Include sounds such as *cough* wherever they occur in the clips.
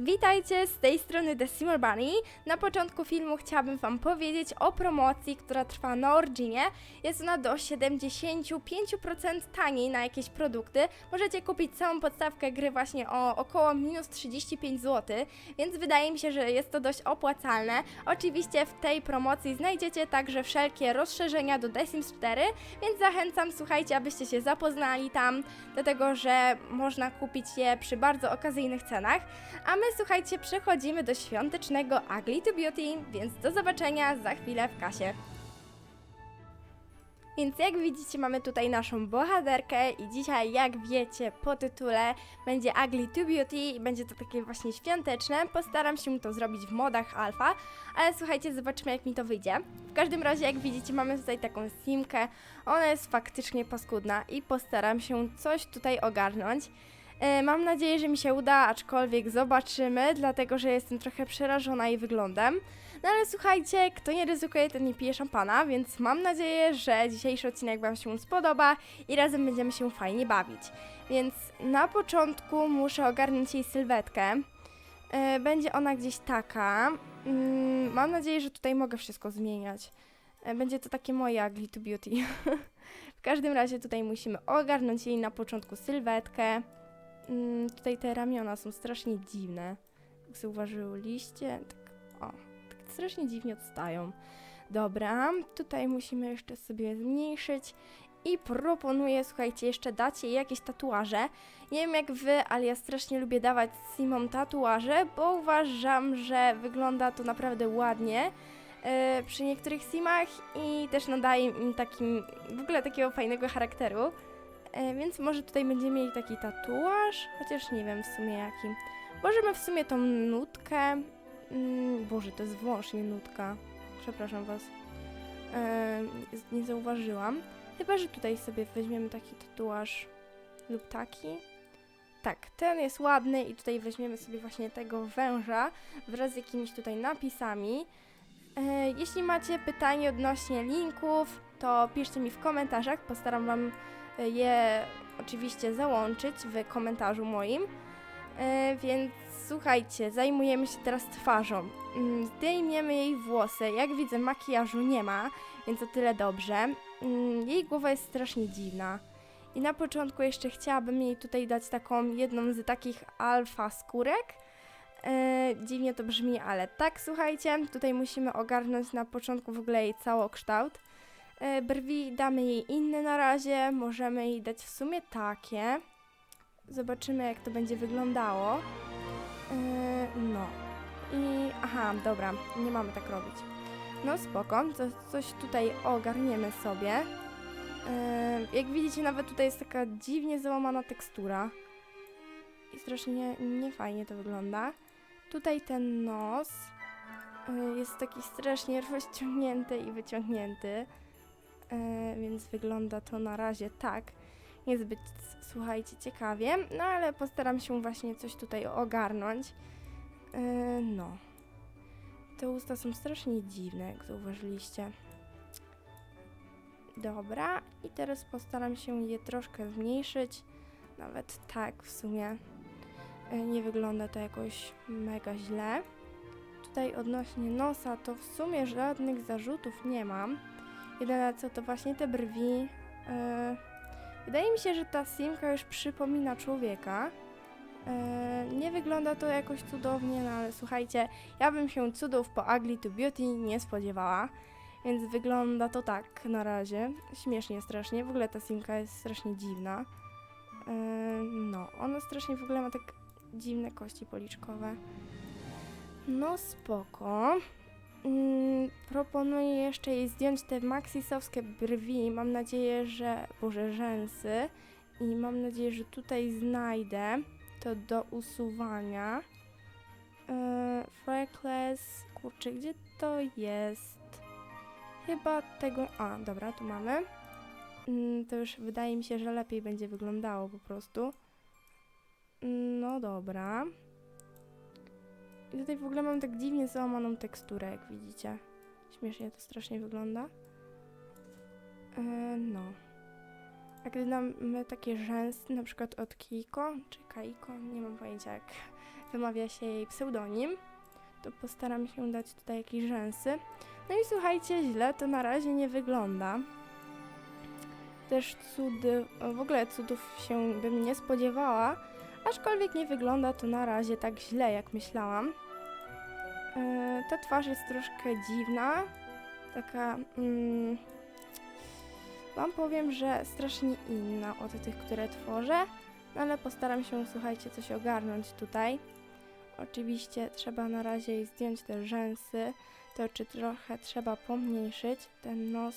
Witajcie z tej strony Simmer Bunny. Na początku filmu chciałabym Wam powiedzieć o promocji, która trwa na Originie. Jest ona do 75% taniej na jakieś produkty. Możecie kupić całą podstawkę gry właśnie o około minus 35 zł, więc wydaje mi się, że jest to dość opłacalne. Oczywiście w tej promocji znajdziecie także wszelkie rozszerzenia do The Sims 4, więc zachęcam, słuchajcie, abyście się zapoznali tam, dlatego że można kupić je przy bardzo okazyjnych cenach. A my, słuchajcie, przechodzimy do świątecznego Ugly to Beauty, więc do zobaczenia za chwilę w kasie. Więc jak widzicie, mamy tutaj naszą bohaterkę i dzisiaj, jak wiecie, po tytule będzie Ugly to Beauty i będzie to takie właśnie świąteczne. Postaram się to zrobić w modach alfa, ale słuchajcie, zobaczymy jak mi to wyjdzie. W każdym razie, jak widzicie, mamy tutaj taką simkę. Ona jest faktycznie paskudna i postaram się coś tutaj ogarnąć. E, Mam nadzieję, że mi się uda, aczkolwiek zobaczymy, dlatego że jestem trochę przerażona jej wyglądem. No ale słuchajcie, kto nie ryzykuje, ten nie pije szampana, więc mam nadzieję, że dzisiejszy odcinek Wam się spodoba i razem będziemy się fajnie bawić. Więc na początku muszę ogarnąć jej sylwetkę. E, Będzie ona gdzieś taka. Mm, Mam nadzieję, że tutaj mogę wszystko zmieniać. E, Będzie to takie moje ugly to beauty. *laughs* w każdym razie tutaj musimy ogarnąć jej na początku sylwetkę. Mm, tutaj te ramiona są strasznie dziwne. Jak zauważyliście, tak, o, tak strasznie dziwnie odstają. Dobra, tutaj musimy jeszcze sobie zmniejszyć i proponuję, słuchajcie, jeszcze dać jej jakieś tatuaże. Nie wiem jak wy, ale ja strasznie lubię dawać Simom tatuaże, bo uważam, że wygląda to naprawdę ładnie e, przy niektórych Simach i też nadaje im takim, w ogóle takiego fajnego charakteru. E, więc może tutaj będziemy mieli taki tatuaż, chociaż nie wiem w sumie jaki. Możemy w sumie tą nutkę. Mm, Boże, to jest wąż, nutka. Przepraszam was. E, nie zauważyłam. Chyba, że tutaj sobie weźmiemy taki tatuaż lub taki. Tak, ten jest ładny i tutaj weźmiemy sobie właśnie tego węża wraz z jakimiś tutaj napisami. E, jeśli macie pytanie odnośnie linków, to piszcie mi w komentarzach. Postaram wam je oczywiście załączyć w komentarzu moim. E, więc słuchajcie, zajmujemy się teraz twarzą. Mm, Zdejmiemy jej włosy. Jak widzę, makijażu nie ma, więc o tyle dobrze. Mm, Jej głowa jest strasznie dziwna. I na początku jeszcze chciałabym jej tutaj dać taką jedną z takich alfa skórek. E, dziwnie to brzmi, ale tak, słuchajcie, tutaj musimy ogarnąć na początku w ogóle jej całokształt. E, Brwi damy jej inne na razie, możemy jej dać w sumie takie. Zobaczymy jak to będzie wyglądało. E, No. I aha, dobra, nie mamy tak robić. No spoko, coś tutaj ogarniemy sobie. E, Jak widzicie nawet tutaj jest taka dziwnie załamana tekstura. I strasznie nie, nie fajnie to wygląda. Tutaj ten nos jest taki strasznie *laughs* rozciągnięty i wyciągnięty. E, więc wygląda to na razie tak. Niezbyt, słuchajcie, ciekawie, no ale postaram się właśnie coś tutaj ogarnąć. E, no. Te usta są strasznie dziwne, jak zauważyliście. Dobra, i teraz postaram się je troszkę zmniejszyć. Nawet tak w sumie. E, Nie wygląda to jakoś mega źle. Tutaj odnośnie nosa to w sumie żadnych zarzutów nie mam. Jedyne co to właśnie te brwi. Yy, wydaje mi się, że ta simka już przypomina człowieka. Yy, nie wygląda to jakoś cudownie, no ale słuchajcie, ja bym się cudów po Ugly to Beauty nie spodziewała. Więc wygląda to tak na razie. Śmiesznie strasznie. W ogóle ta simka jest strasznie dziwna. Yy, no, ona strasznie w ogóle ma tak dziwne kości policzkowe. No spoko. Mm, proponuję jeszcze jej zdjąć te maxisowskie brwi. Mam nadzieję, że. Boże, rzęsy. I mam nadzieję, że tutaj znajdę to do usuwania. Yy, freckles. Kurczę, gdzie to jest? Chyba tego. A, dobra, tu mamy. Mm, to już wydaje mi się, że lepiej będzie wyglądało po prostu. Mm, No dobra. I tutaj w ogóle mam tak dziwnie załamaną teksturę, jak widzicie. Śmiesznie to strasznie wygląda. E, no. A gdy mamy takie rzęsy, na przykład od Kiko, czy Kaiko, nie mam pojęcia jak *laughs* wymawia się jej pseudonim. To postaram się dać tutaj jakieś rzęsy. No i słuchajcie, źle to na razie nie wygląda. Też cudy, w ogóle cudów się bym nie spodziewała, aczkolwiek nie wygląda to na razie tak źle, jak myślałam. Yy, ta twarz jest troszkę dziwna, taka... Mm, Wam powiem, że strasznie inna od tych, które tworzę, no ale postaram się, słuchajcie, coś ogarnąć tutaj. Oczywiście trzeba na razie zdjąć te rzęsy, to czy trochę trzeba pomniejszyć. Ten nos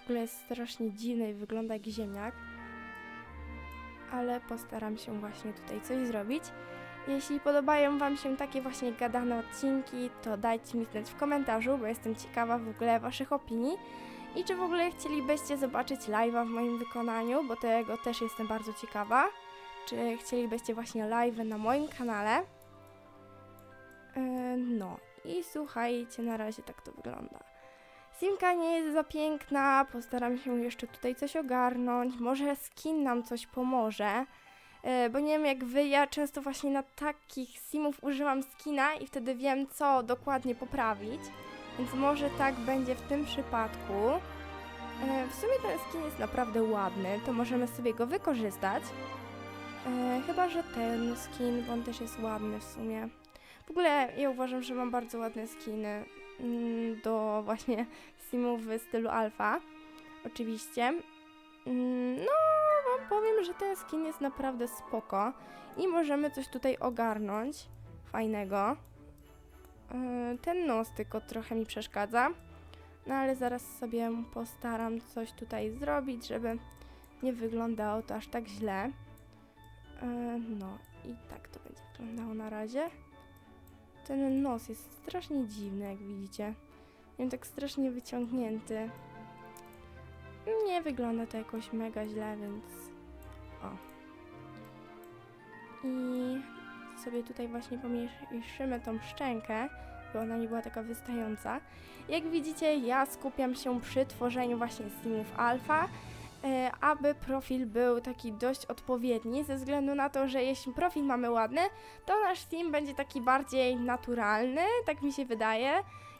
w ogóle jest strasznie dziwny i wygląda jak ziemniak. Ale postaram się właśnie tutaj coś zrobić. Jeśli podobają Wam się takie właśnie gadane odcinki, to dajcie mi znać w komentarzu, bo jestem ciekawa w ogóle Waszych opinii. I czy w ogóle chcielibyście zobaczyć live'a w moim wykonaniu, bo tego też jestem bardzo ciekawa. Czy chcielibyście właśnie live'y na moim kanale? Yy, no i słuchajcie, na razie tak to wygląda. Simka nie jest za piękna, postaram się jeszcze tutaj coś ogarnąć. Może skin nam coś pomoże. Yy, bo nie wiem jak wy, ja często właśnie na takich simów używam skina i wtedy wiem co dokładnie poprawić. Więc może tak będzie w tym przypadku. E, w sumie ten skin jest naprawdę ładny, to możemy sobie go wykorzystać. E, chyba, że ten skin, bo on też jest ładny w sumie. W ogóle ja uważam, że mam bardzo ładne skiny do właśnie simów w stylu alfa. Oczywiście. Mm, no, powiem, że ten skin jest naprawdę spoko i możemy coś tutaj ogarnąć fajnego. Yy, Ten nos tylko trochę mi przeszkadza. No ale zaraz sobie postaram coś tutaj zrobić, żeby nie wyglądało to aż tak źle. Yy, No i tak to będzie wyglądało na razie. Ten nos jest strasznie dziwny, jak widzicie. Nie tak strasznie wyciągnięty. Nie wygląda to jakoś mega źle, więc o. I sobie tutaj właśnie pomniejszymy tą szczękę, by ona nie była taka wystająca. Jak widzicie, ja skupiam się przy tworzeniu właśnie simów alfa, aby profil był taki dość odpowiedni, ze względu na to, że jeśli profil mamy ładny, to nasz sim będzie taki bardziej naturalny, tak mi się wydaje.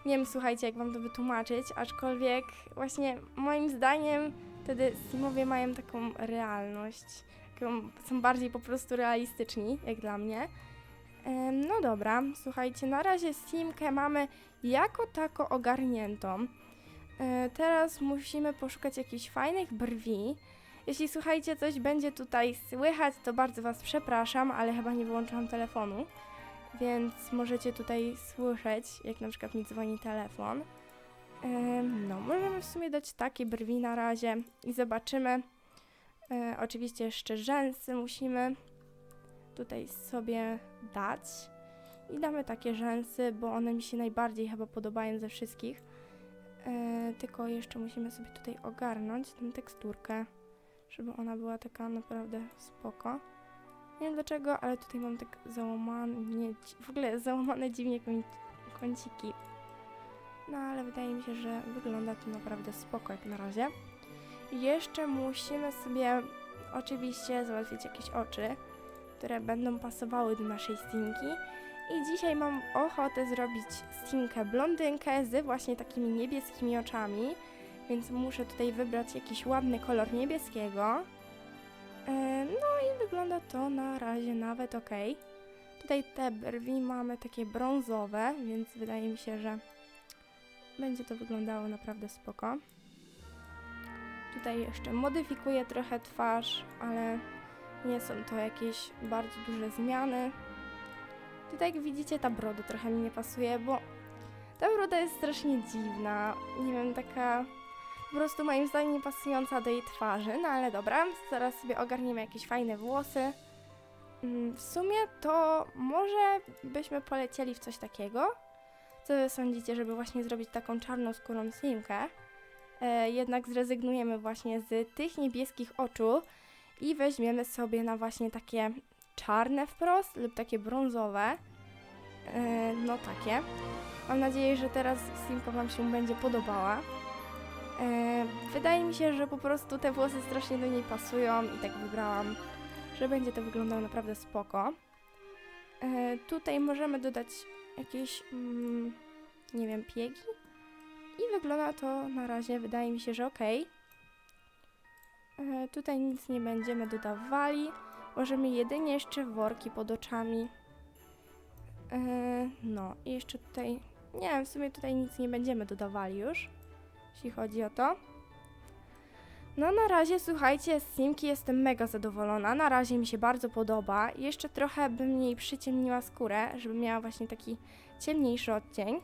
Nie wiem, słuchajcie, jak wam to wytłumaczyć, aczkolwiek właśnie moim zdaniem wtedy simowie mają taką realność, są bardziej po prostu realistyczni, jak dla mnie. Em, No dobra, słuchajcie, na razie Simkę mamy jako tako ogarniętą. E, Teraz musimy poszukać jakichś fajnych brwi. Jeśli słuchajcie, coś będzie tutaj słychać, to bardzo Was przepraszam, ale chyba nie wyłączyłam telefonu, więc możecie tutaj słyszeć, jak na przykład mi dzwoni telefon. Em, No, możemy w sumie dać takie brwi na razie i zobaczymy. E, Oczywiście jeszcze rzęsy musimy tutaj sobie dać. I damy takie rzęsy, bo one mi się najbardziej chyba podobają ze wszystkich. E, tylko jeszcze musimy sobie tutaj ogarnąć tę teksturkę, żeby ona była taka naprawdę spoko. Nie wiem dlaczego, ale tutaj mam tak załamane, nie, w ogóle załamane dziwnie kąciki. No ale wydaje mi się, że wygląda to naprawdę spoko jak na razie. Jeszcze musimy sobie oczywiście załatwić jakieś oczy które będą pasowały do naszej stinki. I dzisiaj mam ochotę zrobić stinkę blondynkę z właśnie takimi niebieskimi oczami, więc muszę tutaj wybrać jakiś ładny kolor niebieskiego. E, No i wygląda to na razie nawet ok. Tutaj te brwi mamy takie brązowe, więc wydaje mi się, że będzie to wyglądało naprawdę spoko. Tutaj jeszcze modyfikuję trochę twarz, ale nie są to jakieś bardzo duże zmiany. Tutaj jak widzicie ta broda trochę mi nie pasuje, bo ta broda jest strasznie dziwna. Nie wiem, taka po prostu moim zdaniem nie pasująca do jej twarzy. No ale dobra, zaraz sobie ogarniemy jakieś fajne włosy. Mm, W sumie to może byśmy polecieli w coś takiego. Co wy sądzicie, żeby właśnie zrobić taką czarną skórą simkę? E, jednak zrezygnujemy właśnie z tych niebieskich oczu i weźmiemy sobie na właśnie takie czarne wprost lub takie brązowe. E, no takie. Mam nadzieję, że teraz Simka Wam się będzie podobała. E, wydaje mi się, że po prostu te włosy strasznie do niej pasują i tak wybrałam, że będzie to wyglądało naprawdę spoko. E, tutaj możemy dodać jakieś, mm, nie wiem, piegi. I wygląda to na razie, wydaje mi się, że ok. E, tutaj nic nie będziemy dodawali. Możemy jedynie jeszcze worki pod oczami. E, no i jeszcze tutaj, nie wiem, w sumie tutaj nic nie będziemy dodawali już, jeśli chodzi o to. No na razie, słuchajcie, z Simki jestem mega zadowolona. Na razie mi się bardzo podoba. Jeszcze trochę bym jej przyciemniła skórę, żeby miała właśnie taki ciemniejszy odcień.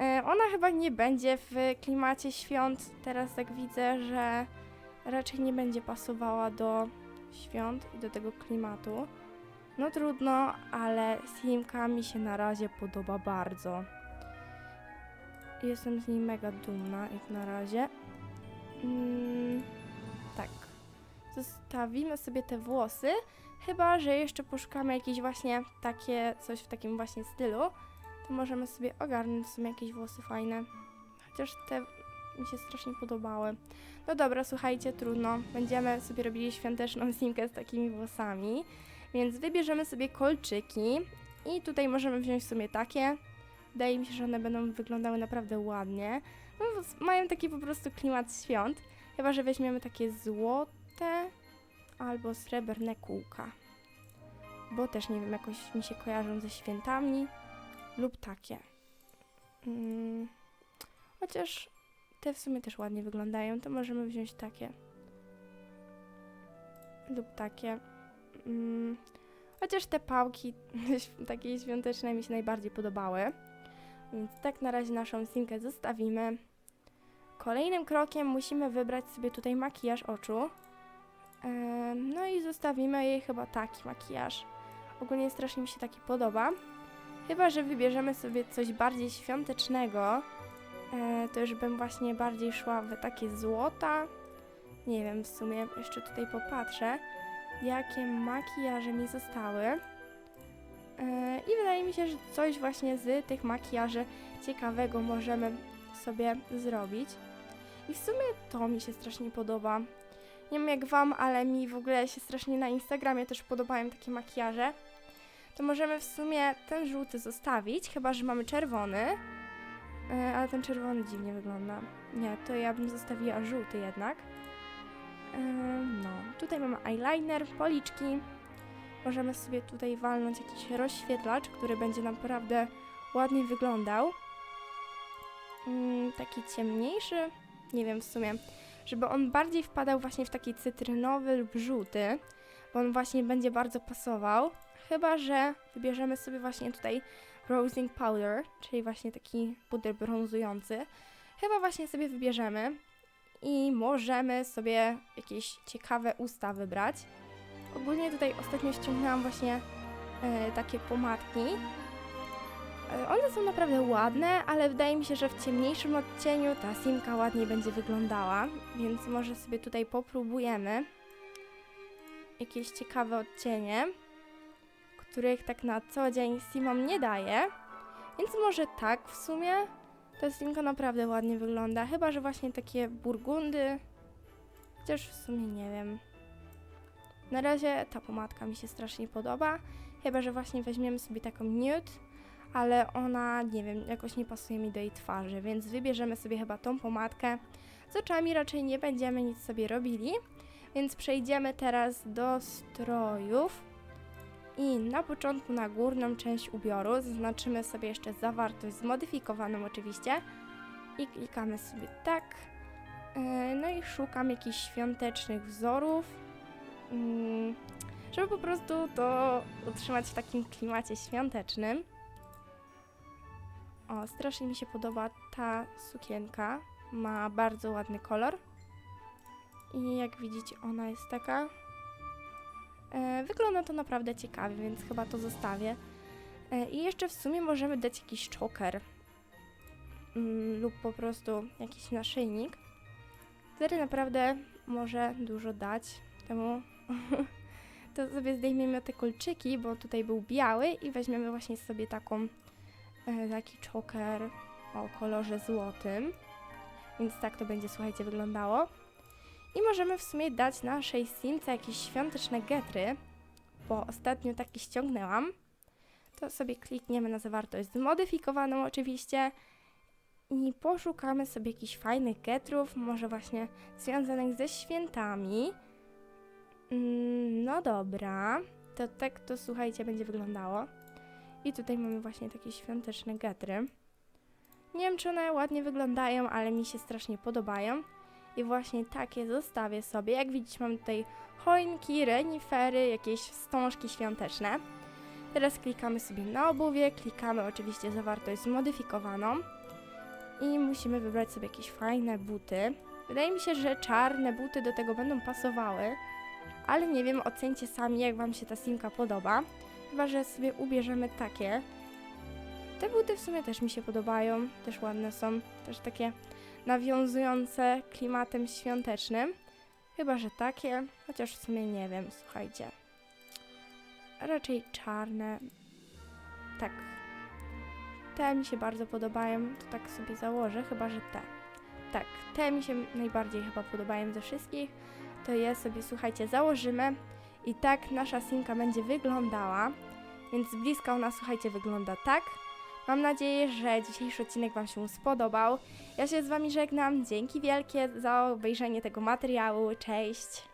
E, ona chyba nie będzie w klimacie świąt. Teraz tak widzę, że raczej nie będzie pasowała do świąt i do tego klimatu. No trudno, ale Simka mi się na razie podoba bardzo. Jestem z niej mega dumna jak na razie. Mm, tak. Zostawimy sobie te włosy, chyba że jeszcze poszukamy jakieś właśnie takie, coś w takim właśnie stylu, to możemy sobie ogarnąć sobie jakieś włosy fajne. Chociaż te mi się strasznie podobały. No dobra, słuchajcie, trudno. Będziemy sobie robili świąteczną simkę z takimi włosami. Więc wybierzemy sobie kolczyki i tutaj możemy wziąć sobie takie. Wydaje mi się, że one będą wyglądały naprawdę ładnie. No, mają taki po prostu klimat świąt. Chyba, że weźmiemy takie złote albo srebrne kółka. Bo też nie wiem, jakoś mi się kojarzą ze świętami. Lub takie. Mm, chociaż te w sumie też ładnie wyglądają, to możemy wziąć takie. Lub takie. Mm, chociaż te pałki *laughs* takie świąteczne mi się najbardziej podobały. Więc tak na razie naszą simkę zostawimy. Kolejnym krokiem musimy wybrać sobie tutaj makijaż oczu. No i zostawimy jej chyba taki makijaż. Ogólnie strasznie mi się taki podoba. Chyba, że wybierzemy sobie coś bardziej świątecznego, to już bym właśnie bardziej szła w takie złota. Nie wiem, w sumie jeszcze tutaj popatrzę, jakie makijaże mi zostały. E, I wydaje mi się, że coś właśnie z tych makijaży ciekawego możemy sobie zrobić. I w sumie to mi się strasznie podoba. Nie wiem jak wam, ale mi w ogóle się strasznie na Instagramie też podobają takie makijaże. To możemy w sumie ten żółty zostawić, chyba że mamy czerwony. E, ale ten czerwony dziwnie wygląda. Nie, to ja bym zostawiła żółty jednak. E, no, tutaj mamy eyeliner, policzki. Możemy sobie tutaj walnąć jakiś rozświetlacz, który będzie naprawdę ładnie wyglądał. Mm, taki ciemniejszy, nie wiem w sumie, żeby on bardziej wpadał właśnie w taki cytrynowy lub żółty, bo on właśnie będzie bardzo pasował. Chyba, że wybierzemy sobie właśnie tutaj bronzing powder, czyli właśnie taki puder brązujący. Chyba właśnie sobie wybierzemy i możemy sobie jakieś ciekawe usta wybrać. Ogólnie tutaj ostatnio ściągnęłam właśnie e, takie pomadki. E, one są naprawdę ładne, ale wydaje mi się, że w ciemniejszym odcieniu ta simka ładniej będzie wyglądała, więc może sobie tutaj popróbujemy jakieś ciekawe odcienie, których tak na co dzień simom nie daje. Więc może tak w sumie ta simka naprawdę ładnie wygląda, chyba że właśnie takie burgundy, chociaż w sumie nie wiem. Na razie ta pomadka mi się strasznie podoba, chyba że właśnie weźmiemy sobie taką nude, ale ona, nie wiem, jakoś nie pasuje mi do jej twarzy, więc wybierzemy sobie chyba tą pomadkę. Z oczami raczej nie będziemy nic sobie robili, więc przejdziemy teraz do strojów. I na początku na górną część ubioru zaznaczymy sobie jeszcze zawartość zmodyfikowaną oczywiście i klikamy sobie tak. E, No i szukam jakichś świątecznych wzorów, mm, żeby po prostu to utrzymać w takim klimacie świątecznym. O, strasznie mi się podoba ta sukienka. Ma bardzo ładny kolor. I jak widzicie, ona jest taka. E, wygląda to naprawdę ciekawie, więc chyba to zostawię. E, I jeszcze w sumie możemy dać jakiś choker. Mm, lub po prostu jakiś naszyjnik. Który naprawdę może dużo dać temu. *laughs* to sobie zdejmiemy te kolczyki, bo tutaj był biały i weźmiemy właśnie sobie taką e, taki choker o kolorze złotym. Więc tak to będzie, słuchajcie, wyglądało. I możemy w sumie dać naszej simce jakieś świąteczne getry, bo ostatnio takie ściągnęłam. to sobie klikniemy na zawartość zmodyfikowaną oczywiście i poszukamy sobie jakichś fajnych getrów, może właśnie związanych ze świętami. Mm, No dobra, to tak to słuchajcie będzie wyglądało. I tutaj mamy właśnie takie świąteczne getry. Nie wiem, czy one ładnie wyglądają, ale mi się strasznie podobają. I właśnie takie zostawię sobie. Jak widzicie, mam tutaj choinki, renifery, jakieś wstążki świąteczne. Teraz klikamy sobie na obuwie, klikamy oczywiście zawartość zmodyfikowaną i musimy wybrać sobie jakieś fajne buty. Wydaje mi się, że czarne buty do tego będą pasowały, ale nie wiem, ocencie sami, jak Wam się ta simka podoba. Chyba, że sobie ubierzemy takie. Te buty w sumie też mi się podobają, też ładne są, też takie nawiązujące klimatem świątecznym. Chyba, że takie, chociaż w sumie nie wiem, słuchajcie. Raczej czarne. Tak. Te mi się bardzo podobają, to tak sobie założę, chyba, że te. Tak, te mi się najbardziej chyba podobają ze wszystkich. To je sobie, słuchajcie, założymy i tak nasza simka będzie wyglądała. Więc z bliska ona, słuchajcie, wygląda tak. Mam nadzieję, że dzisiejszy odcinek Wam się spodobał. Ja się z Wami żegnam. Dzięki wielkie za obejrzenie tego materiału. Cześć!